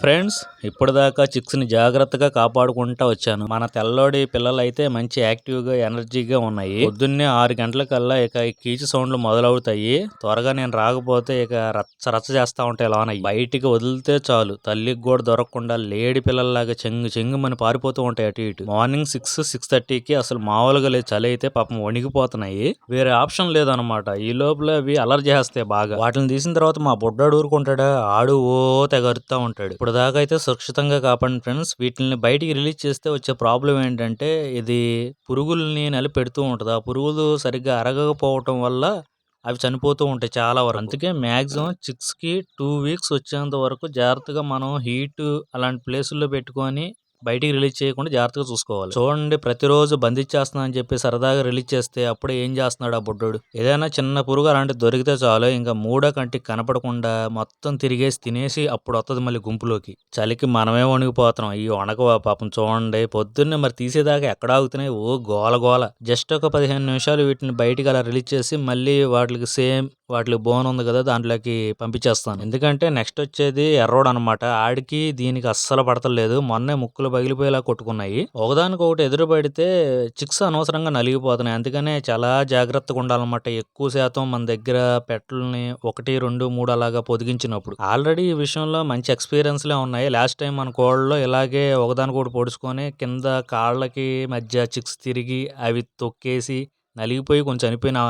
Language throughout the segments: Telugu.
ఫ్రెండ్స్ ఇప్పటిదాకా చిక్స్ని జాగ్రత్తగా కాపాడుకుంటా వచ్చాను. మన తెల్లోడి పిల్లలు అయితే మంచి యాక్టివ్గా ఎనర్జీగా ఉన్నాయి. పొద్దున్నే ఆరు గంటలకల్లా ఇక కీచు సౌండ్లు మొదలవుతాయి. త్వరగా నేను రాకపోతే ఇక రచ్చ రచ్చ చేస్తా ఉంటాయి లోన బయటికి వదిలితే చాలు. తల్లికి కూడా దొరకకుండా లేడి పిల్లల్లాగా చెంగు చెంగుమని పారిపోతూ ఉంటాయి అటు ఇటు. మార్నింగ్ సిక్స్ సిక్స్ థర్టీకి అసలు మామూలుగా లేదు. చలి అయితే పాపం వణిగిపోతున్నాయి వేరే ఆప్షన్ లేదనమాట ఈ లోపల అవి అలర్ట్ చేస్తాయి బాగా. వాటిని తీసిన తర్వాత మా బుడ్డాడు ఊరుకుంటాడా? ఆడు ఓ తెగరుతూ ఉంటాడు. ఇప్పుడు దాకా అయితే సురక్షితంగా కాపాడండి ఫ్రెండ్స్. వీటిని బయటికి రిలీజ్ చేస్తే వచ్చే ప్రాబ్లం ఏంటంటే ఇది పురుగుల్ని నలి పెడుతూ ఉంటుంది. ఆ పురుగులు సరిగ్గా అరగకపోవటం వల్ల అవి చనిపోతూ ఉంటాయి చాలా వరకు. అందుకే మ్యాక్సిమం చిక్స్కి టూ వీక్స్ వచ్చేంత వరకు జాగ్రత్తగా మనం హీట్ అలాంటి ప్లేసుల్లో పెట్టుకొని బయటికి రిలీజ్ చేయకుండా జాగ్రత్తగా చూసుకోవాలి. చూడండి ప్రతిరోజు బంధించేస్తున్నా అని చెప్పి సరదాగా రిలీజ్ చేస్తే అప్పుడే ఏం చేస్తున్నాడు ఆ బుడ్డోడు? ఏదైనా చిన్న పురుగు అలాంటిది దొరికితే చాలు. ఇంకా మూడో కంటికి కనపడకుండా మొత్తం తిరిగేసి తినేసి అప్పుడు వస్తుంది మళ్ళీ గుంపులోకి. చలికి మనమే వణిగిపోతున్నాం. ఈ వణక పాపం. చూడండి పొద్దున్నే మరి తీసేదాకా ఎక్కడ ఆగుతున్నాయి? ఓ గోల గోల. జస్ట్ ఒక పదిహేను నిమిషాలు వీటిని బయటికి అలా రిలీజ్ చేసి మళ్ళీ వాటికి సేమ్ వాటికి బోన్ ఉంది కదా దాంట్లోకి పంపించేస్తాను. ఎందుకంటే నెక్స్ట్ వచ్చేది ఎర్రోడ్ అనమాట ఆడికి దీనికి అస్సలు పడతలేదు. మొన్నే ముక్కులు పగిలిపోయేలా కొట్టుకున్నాయి. ఒకదానికి ఒకటి ఎదురు పడితే చిక్స్ అనవసరంగా నలిగిపోతున్నాయి. అందుకనే చాలా జాగ్రత్తగా ఉండాలన్నమాట. ఎక్కువ శాతం మన దగ్గర పెట్టల్ని ఒకటి రెండు మూడు అలాగా పొదిగించినప్పుడు. ఆల్రెడీ ఈ విషయంలో మంచి ఎక్స్పీరియన్స్లే ఉన్నాయి. లాస్ట్ టైం మన కోళ్ళలో ఇలాగే ఒకదానికొకటి పొడుచుకొని కింద కాళ్ళకి మధ్య చిక్స్ తిరిగి అవి తొక్కేసి నలిగిపోయి కొంచెం చనిపోయిన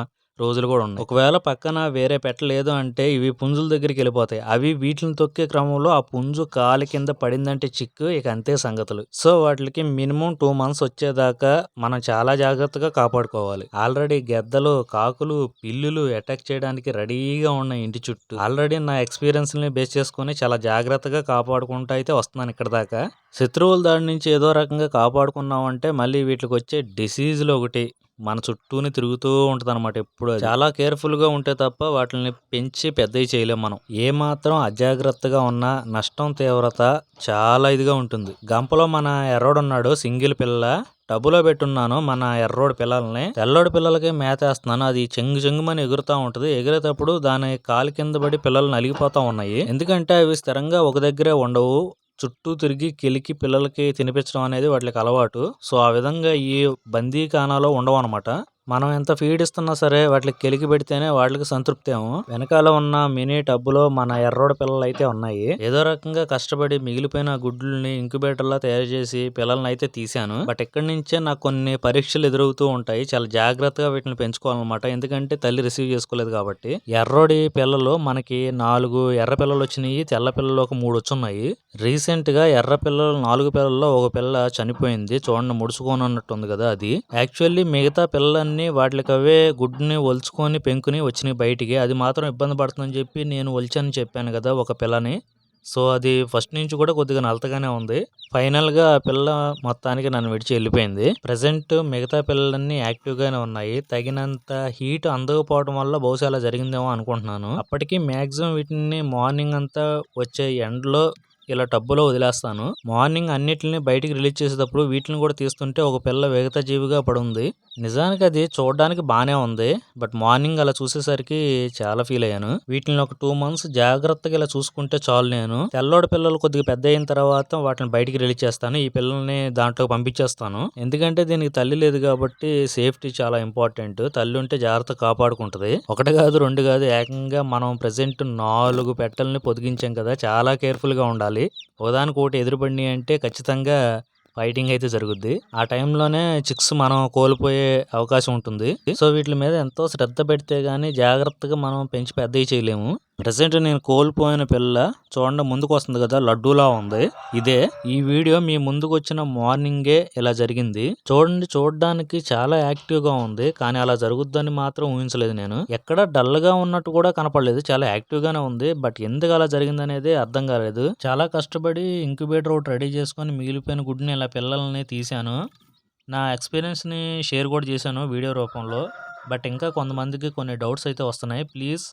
రోజులు కూడా ఉన్నాయి. ఒకవేళ పక్కన వేరే పెట్ట లేదు అంటే ఇవి పుంజుల దగ్గరికి వెళ్ళిపోతాయి. అవి వీటిని తొక్కే క్రమంలో ఆ పుంజు కాలి కింద పడిందంటే చిక్కు ఇక అంతే సంగతులు. సో వాటికి మినిమం టూ మంత్స్ వచ్చేదాకా మనం చాలా జాగ్రత్తగా కాపాడుకోవాలి. ఆల్రెడీ గెద్దలు కాకులు పిల్లులు అటాక్ చేయడానికి రెడీగా ఉన్నాయి ఇంటి చుట్టూ. ఆల్రెడీ నా ఎక్స్పీరియన్స్ని బేస్ చేసుకొని చాలా జాగ్రత్తగా కాపాడుకుంటూ అయితే వస్తున్నాను ఇక్కడ దాకా. శత్రువుల దాడి నుంచి ఏదో రకంగా కాపాడుకున్నామంటే మళ్ళీ వీటికి వచ్చే డిసీజులు ఒకటి మన చుట్టూనే తిరుగుతూ ఉంటది అనమాట ఎప్పుడు చాలా కేర్ఫుల్గా ఉంటే తప్ప వాటిని పెంచి పెద్దవి చేయలేం మనం. ఏ మాత్రం అజాగ్రత్తగా ఉన్నా నష్టం తీవ్రత చాలా ఇదిగా ఉంటుంది. గంపలో మన ఎర్రోడున్నాడు సింగిల్ పిల్ల. టబ్బులో పెట్టున్నాను మన ఎర్రోడి పిల్లల్ని. తెల్లోడి పిల్లలకి మేత వేస్తున్నాను అది చెంగు చెంగుమని ఎగురుతూ ఉంటుంది. ఎగిరేటప్పుడు దాని కాలు కింద పడి పిల్లలు నలిగిపోతా ఉన్నాయి. ఎందుకంటే అవి స్థిరంగా ఒక దగ్గరే ఉండవు. చుట్టూ తిరిగి కెలికి పిల్లలకి తినిపించడం అనేది వాటికి అలవాటు. సో ఆ విధంగా ఈ బందీఖానాలో ఉండవు అనమాట మనం ఎంత ఫీడ్ ఇస్తున్నా సరే వాటికి కెలికి పెడితేనే వాటికి సంతృప్తి ఏమో. వెనకాల ఉన్న మినీ టబ్బులో మన ఎర్రోడ పిల్లలు అయితే ఉన్నాయి. ఏదో రకంగా కష్టపడి మిగిలిపోయిన గుడ్లని ఇంక్యుబేటర్లా తయారు చేసి పిల్లల్ని అయితే తీశాను. బట్ ఇక్కడి నుంచే నాకు కొన్ని పరీక్షలు ఎదురవుతూ ఉంటాయి. చాలా జాగ్రత్తగా వీటిని పెంచుకోవాలన్నమాట. ఎందుకంటే తల్లి రిసీవ్ చేసుకోలేదు కాబట్టి. ఎర్రోడి పిల్లలు మనకి నాలుగు ఎర్ర పిల్లలు వచ్చినాయి. తెల్ల పిల్లలు ఒక మూడు వచ్చున్నాయి. రీసెంట్గా ఎర్ర పిల్లలు నాలుగు పిల్లల్లో ఒక పిల్ల చనిపోయింది. చూడండి ముడుచుకోనున్నట్టుంది కదా అది. యాక్చువల్లీ మిగతా పిల్లలన్నీ వాటికి అవే గుడ్డుని ఒలుచుకొని పెంకుని వచ్చినాయి బయటికి. అది మాత్రం ఇబ్బంది పడుతుందని చెప్పి నేను ఒలిచాను చెప్పాను కదా ఒక పిల్లని. సో అది ఫస్ట్ నుంచి కూడా కొద్దిగా నలతగానే ఉంది. ఫైనల్గా ఆ పిల్ల మొత్తానికి నన్ను విడిచి వెళ్ళిపోయింది. ప్రజెంట్ మిగతా పిల్లలన్నీ యాక్టివ్గానే ఉన్నాయి. తగినంత హీట్ అందకపోవడం వల్ల బహుశా అలా జరిగిందేమో అనుకుంటున్నాను. అప్పటికి మ్యాక్సిమం వీటిని మార్నింగ్ అంతా వచ్చే ఎండలో ఇలా టబ్బులో వదిలేస్తాను. మార్నింగ్ అన్నిటిని బయటికి రిలీజ్ చేసేటప్పుడు వీటిని కూడా తీస్తుంటే ఒక పిల్ల వేగత జీవిగా పడుంది. నిజానికి అది చూడడానికి బానే ఉంది. బట్ మార్నింగ్ అలా చూసేసరికి చాలా ఫీల్ అయ్యాను. వీటిని ఒక టూ మంత్స్ జాగ్రత్తగా ఇలా చూసుకుంటే చాలు నేను. తెల్లోడి పిల్లలు కొద్దిగా పెద్ద అయిన తర్వాత వాటిని బయటికి రిలీజ్ చేస్తాను. ఈ పిల్లల్ని దాంట్లో పంపించేస్తాను. ఎందుకంటే దీనికి తల్లి లేదు కాబట్టి సేఫ్టీ చాలా ఇంపార్టెంట్. తల్లి ఉంటే జాగ్రత్త కాపాడుకుంటది. ఒకటి కాదు రెండు కాదు ఏకంగా మనం ప్రెసెంట్ నాలుగు పెట్టల్ని పొదిగించాం కదా చాలా కేర్ఫుల్గా ఉండాలి. ఒకదానికి ఒకటి ఎదురుపడి అంటే ఖచ్చితంగా ఫైటింగ్ అయితే జరుగుద్ది. ఆ టైంలోనే చిక్స్ మనం కోల్పోయే అవకాశం ఉంటుంది. సో వీటి మీద ఎంతో శ్రద్ధ పెడితే గానీ జాగ్రత్తగా మనం పెంచి పెద్దవి చేయలేము. ప్రజెంట్ నేను కోల్పోయిన పిల్ల చూడండి ముందుకు వస్తుంది కదా లడ్డూలా ఉంది. ఇదే ఈ వీడియో మీ ముందుకు వచ్చిన మార్నింగే ఇలా జరిగింది. చూడండి చూడడానికి చాలా యాక్టివ్గా ఉంది కానీ అలా జరుగుద్దని మాత్రం ఊహించలేదు నేను. ఎక్కడ డల్గా ఉన్నట్టు కూడా కనపడలేదు చాలా యాక్టివ్ గానే ఉంది బట్ ఎందుకు అలా జరిగింది అనేది అర్థం కాలేదు. చాలా కష్టపడి ఇంక్యుబేటర్ ఒకటి రెడీ చేసుకొని మిగిలిపోయిన గుడ్ని ఇలా పిల్లల్ని తీశాను. నా ఎక్స్పీరియన్స్ని షేర్ కూడా చేశాను వీడియో రూపంలో. బట్ ఇంకా కొంతమందికి కొన్ని డౌట్స్ అయితే వస్తున్నాయి. ప్లీజ్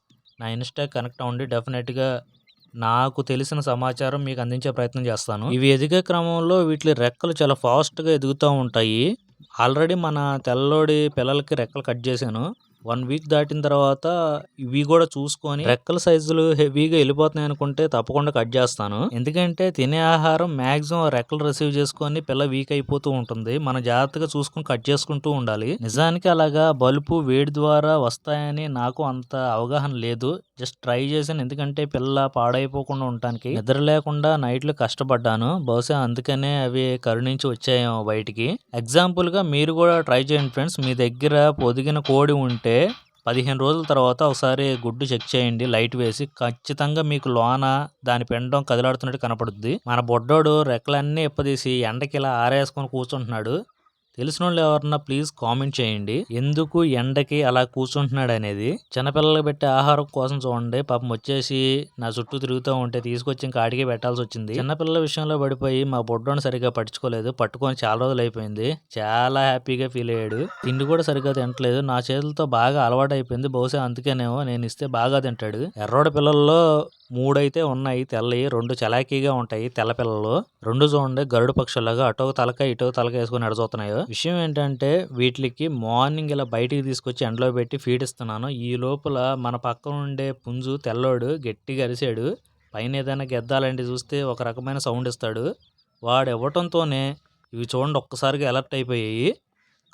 నా ఇన్స్టా కనెక్ట్ అవ్వండి. డెఫినెట్గా నాకు తెలిసిన సమాచారం మీకు అందించే ప్రయత్నం చేస్తాను. ఇవి ఎదిగే క్రమంలో వీటి రెక్కలు చాలా ఫాస్ట్గా ఎదుగుతూ ఉంటాయి. ఆల్రెడీ మన తెల్లోడి పిల్లలకి రెక్కలు కట్ చేశాను. వన్ వీక్ దాటిన తర్వాత ఇవి కూడా చూసుకొని రెక్కల సైజులు హెవీగా వెళ్ళిపోతున్నాయి అనుకుంటే తప్పకుండా కట్ చేస్తాను. ఎందుకంటే తినే ఆహారం మాక్సిమం రెక్కలు రిసీవ్ చేసుకొని పిల్ల వీక్ అయిపోతూ ఉంటుంది. మనం జాగ్రత్తగా చూసుకుని కట్ చేసుకుంటూ ఉండాలి. నిజానికి అలాగా బలుపు వేడి ద్వారా వస్తాయని నాకు అంత అవగాహన లేదు. జస్ట్ ట్రై చేశాను. ఎందుకంటే పిల్ల పాడైపోకుండా ఉండటానికి నిద్ర లేకుండా నైట్లు కష్టపడ్డాను. బహుశా అందుకనే అవి కరుణించి వచ్చాయేమో బయటికి. ఎగ్జాంపుల్గా మీరు కూడా ట్రై చేయండి ఫ్రెండ్స్. మీ దగ్గర పొదిగిన కోడి ఉంటే పదిహేను రోజుల తర్వాత ఒకసారి గుడ్డు చెక్ చేయండి లైట్ వేసి. ఖచ్చితంగా మీకు లోన దాని పెండం కదిలాడుతున్నట్టు కనపడుద్ది. మన బొడ్డోడు రెక్కలన్నీ ఇప్పదీసి ఎండకి ఇలా ఆరేసుకొని కూర్చుంటున్నాడు. తెలిసిన వాళ్ళు ఎవరన్నా ప్లీజ్ కామెంట్ చేయండి. ఎందుకు ఎండకి అలా కూర్చుంటున్నాడు అనేది చిన్నపిల్లలకి పెట్టే ఆహారం కోసం చూడండి. పాపం వచ్చేసి నా చుట్టూ తిరుగుతూ ఉంటే తీసుకొచ్చి ఇంకా ఆడికి పెట్టాల్సి వచ్చింది. చిన్నపిల్లల విషయంలో పడిపోయి మా బొడ్డోని సరిగ్గా పట్టించుకోలేదు. పట్టుకొని చాలా రోజులు అయిపోయింది చాలా హ్యాపీగా ఫీల్ అయ్యాడు. తిండి కూడా సరిగ్గా తినట్లేదు. నా చేతులతో బాగా అలవాటు అయిపోయింది బహుశా అందుకేనేమో నేను ఇస్తే బాగా తింటాడు. ఎర్రోడ పిల్లల్లో మూడైతే ఉన్నాయి. తెల్లవి రెండు చలాకీగా ఉంటాయి తెల్ల పిల్లలు. రెండు చూడండి గరుడు పక్షులాగా అటో తలక ఇటో తలక వేసుకుని నడుచుతున్నాయో విషయం ఏంటంటే వీటికి మార్నింగ్ ఇలా బయటికి తీసుకొచ్చి ఎండలో పెట్టి ఫీడ్ ఇస్తున్నాను. ఈ లోపల మన పక్కన ఉండే పుంజు తెల్లోడు గట్టిగా అరిసాడు. పైన ఏదైనా గెద్దాలంటే చూస్తే ఒక రకమైన సౌండ్ ఇస్తాడు. వాడు ఇవ్వటంతోనే ఇవి చూడండి ఒక్కసారిగా అలర్ట్ అయిపోయాయి.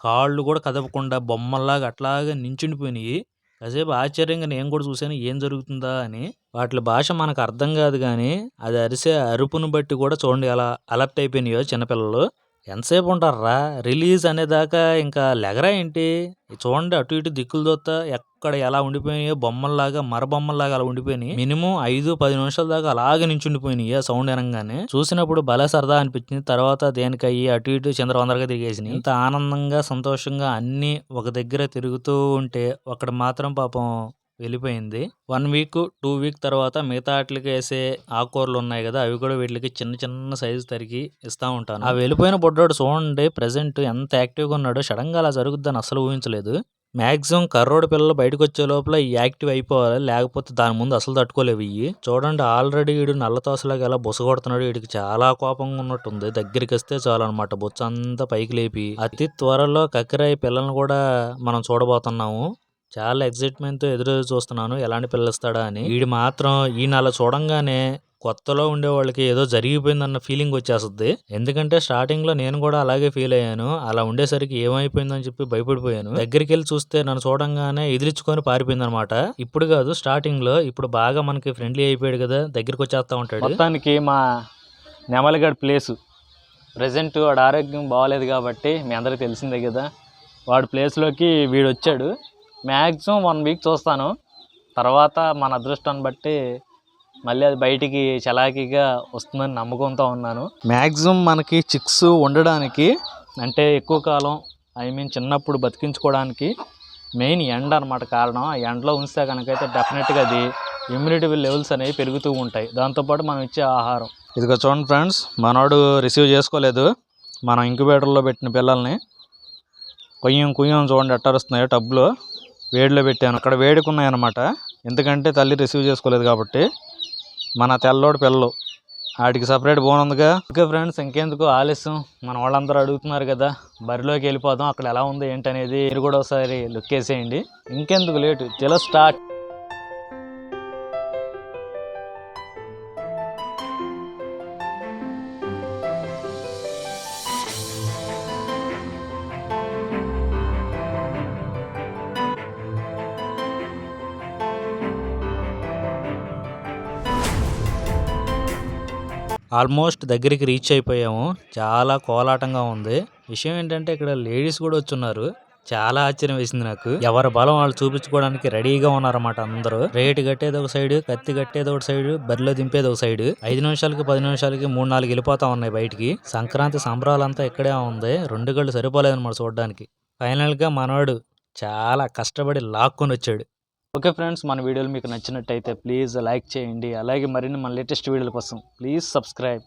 కాళ్ళు కూడా కదపకుండా బొమ్మల్లాగా అట్లాగా నించుండిపోయినాయి. కాసేపు ఆశ్చర్యంగా నేను కూడా చూశాను ఏం జరుగుతుందా అని. వాటి భాష మనకు అర్థం కాదు కానీ అది అరిసే అరుపును బట్టి కూడా చూడండి అలా అలర్ట్ అయిపోయినాయో చిన్నపిల్లలు. ఎంతసేపు ఉంటారా రిలీజ్ అనేదాకా ఇంకా లెగరా ఏంటి? చూడండి అటు ఇటు దిక్కులు దొత్త ఎక్కడ ఎలా ఉండిపోయినాయో బొమ్మల్లాగా మర బొమ్మల్లాగా అలా ఉండిపోయినాయి. మినిమం ఐదు పది నిమిషాల దాకా అలాగే నించుండిపోయినాయి ఆ సౌండ్ వినంగానే. చూసినప్పుడు భలే సరదా అనిపించింది. తర్వాత దేనికయ్యి అటు ఇటు చంద్రవందరగా తిరిగేసినాయి. ఇంత ఆనందంగా సంతోషంగా అన్ని ఒక దగ్గర తిరుగుతూ ఉంటే ఒకటి మాత్రం పాపం వెళ్ళిపోయింది. వన్ వీక్ టూ వీక్ తర్వాత మిగతా వాటికి వేసే ఆకుకూరలు ఉన్నాయి కదా అవి కూడా వీటికి చిన్న చిన్న సైజు తరిగి ఇస్తా ఉంటాను. ఆ వెళ్ళిపోయిన బొడ్డోడు చూడండి ప్రెసెంట్ ఎంత యాక్టివ్గా ఉన్నాడో సడన్గా అలా జరుగుద్దని అసలు ఊహించలేదు. మ్యాక్సిమం కర్రోడు పిల్లలు బయటకు వచ్చే లోపల ఈ యాక్టివ్ అయిపోవాలి లేకపోతే దాని ముందు అసలు తట్టుకోలేవు. ఇవి చూడండి ఆల్రెడీ వీడు నల్లతోసలాగా ఎలా బుస కొడుతున్నాడు వీడికి చాలా కోపంగా ఉన్నట్టుంది. దగ్గరికి వస్తే చాలు అనమాట బొచ్చ అంతా పైకి లేపి. అతి త్వరలో కక్కిరాయి పిల్లల్ని కూడా మనం చూడబోతున్నాము. చాలా ఎక్సైట్మెంట్తో ఎదురు చూస్తున్నాను. ఎలాంటి పిల్లస్తాడా అని. వీడు మాత్రం ఈయన అలా చూడంగానే కొత్తలో ఉండే వాళ్ళకి ఏదో జరిగిపోయిందన్న ఫీలింగ్ వచ్చేస్తుంది. ఎందుకంటే స్టార్టింగ్లో నేను కూడా అలాగే ఫీల్ అయ్యాను. అలా ఉండేసరికి ఏమైపోయిందని చెప్పి భయపడిపోయాను. దగ్గరికి వెళ్ళి చూస్తే నన్ను చూడంగానే ఎదిరించుకొని పారిపోయింది అనమాట ఇప్పుడు కాదు స్టార్టింగ్లో ఇప్పుడు బాగా మనకి ఫ్రెండ్లీ అయిపోయాడు కదా దగ్గరికి వచ్చేస్తా ఉంటాడు. మొత్తానికి మా నెమలిగడ్ ప్లేస్. ప్రజెంట్ వాడు ఆరోగ్యం బాగాలేదు కాబట్టి మీ అందరికి తెలిసిందే కదా. వాడి ప్లేస్లోకి వీడు వచ్చాడు మ్యాక్సిమం వన్ వీక్ చూస్తాను. తర్వాత మన అదృష్టాన్ని బట్టి మళ్ళీ అది బయటికి చలాకీగా వస్తుందని నమ్మకంతో ఉన్నాను. మ్యాక్సిమం మనకి చిక్స్ ఉండడానికి అంటే ఎక్కువ కాలం ఐ మీన్ చిన్నప్పుడు బతికించుకోవడానికి మెయిన్ ఎండ అనమాట కారణం. ఆ ఎండలో ఉంచితే కనుకైతే డెఫినెట్గా అది ఇమ్యూనిటీ లెవెల్స్ అనేవి పెరుగుతూ ఉంటాయి. దాంతోపాటు మనం ఇచ్చే ఆహారం. ఇదిగో చూడండి ఫ్రెండ్స్ మనోడు రిసీవ్ చేసుకోలేదు. మనం ఇంక్యుబేటర్లో పెట్టిన పిల్లల్ని కొయ్యం కుయ్యం చూడండి ఎట్టరుస్తున్నాయో టబ్లో వేడిలో పెట్టాను. అక్కడ వేడుకున్నాయి అనమాట ఎందుకంటే తల్లి రిసీవ్ చేసుకోలేదు కాబట్టి. మన తెల్లోడు పిల్లలు. వాటికి సపరేట్ బోన్ ఉందిగా. ఓకే ఫ్రెండ్స్ ఇంకెందుకు ఆలస్యం? మన వాళ్ళందరూ అడుగుతున్నారు కదా. బరిలోకి వెళ్ళిపోదాం. అక్కడ ఎలా ఉంది ఏంటి అనేది మీరు కూడా ఒకసారి లుక్ వేసేయండి ఇంకెందుకు లేటు. తెల స్టార్ట్ ఆల్మోస్ట్ దగ్గరికి రీచ్ అయిపోయాము. చాలా కోలాటంగా ఉంది. విషయం ఏంటంటే ఇక్కడ లేడీస్ కూడా వచ్చున్నారు. చాలా ఆశ్చర్యం వేసింది నాకు. ఎవరి బలం వాళ్ళు చూపించుకోవడానికి రెడీగా ఉన్నారన్నమాట అందరూ. రేటు కట్టేది ఒక సైడ్ కత్తి కట్టేది ఒక సైడ్ బరిలో దింపేది ఒక సైడ్. ఐదు నిమిషాలకి పది నిమిషాలకి మూడు నాలుగు వెళ్ళిపోతా ఉన్నాయి బయటికి. సంక్రాంతి సంబరాలంతా ఇక్కడే ఉంది. రెండు గళ్ళు సరిపోలేదు అనమాట చూడడానికి. ఫైనల్గా మనవాడు చాలా కష్టపడి లాక్కొని వచ్చాడు. ఓకే ఫ్రెండ్స్ మన వీడియోలు మీకు నచ్చినట్టయితే ప్లీజ్ లైక్ చేయండి. అలాగే మరిన్ని మన లేటెస్ట్ వీడియోల కోసం ప్లీజ్ సబ్స్క్రైబ్.